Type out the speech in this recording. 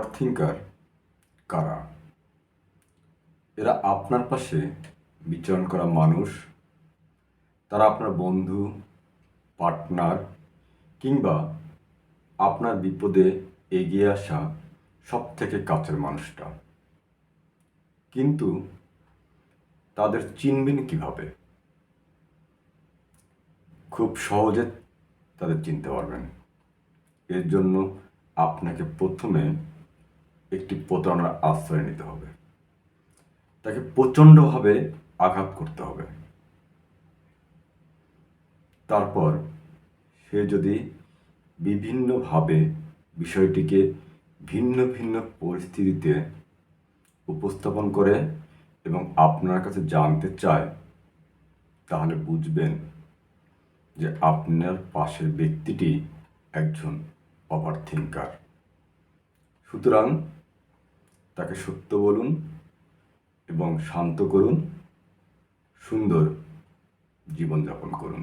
Thinker কারা? এরা আপনার পাশে বিচরণ করা মানুষ। তারা আপনার বন্ধু, পার্টনার কিংবা আপনার বিপদে এগিয়ে আসা সব থেকে কাছের মানুষটা। কিন্তু তাদের চিনবেন কীভাবে? খুব সহজে তাদের চিনতে পারবেন। এর জন্য আপনাকে প্রথমে একটি প্রতারণার আশ্রয় নিতে হবে। তাকে প্রচণ্ডভাবে আঘাত করতে হবে। তারপর সে যদি বিভিন্নভাবে বিষয়টিকে ভিন্ন ভিন্ন পরিস্থিতিতে উপস্থাপন করে এবং আপনার কাছে জানতে চায়, তাহলে বুঝবেন যে আপনার পাশের ব্যক্তিটি একজন ওভার থিঙ্কার সুতরাং তাকে সত্য বলুন এবং শান্ত করুন সুন্দর জীবনযাপন করুন।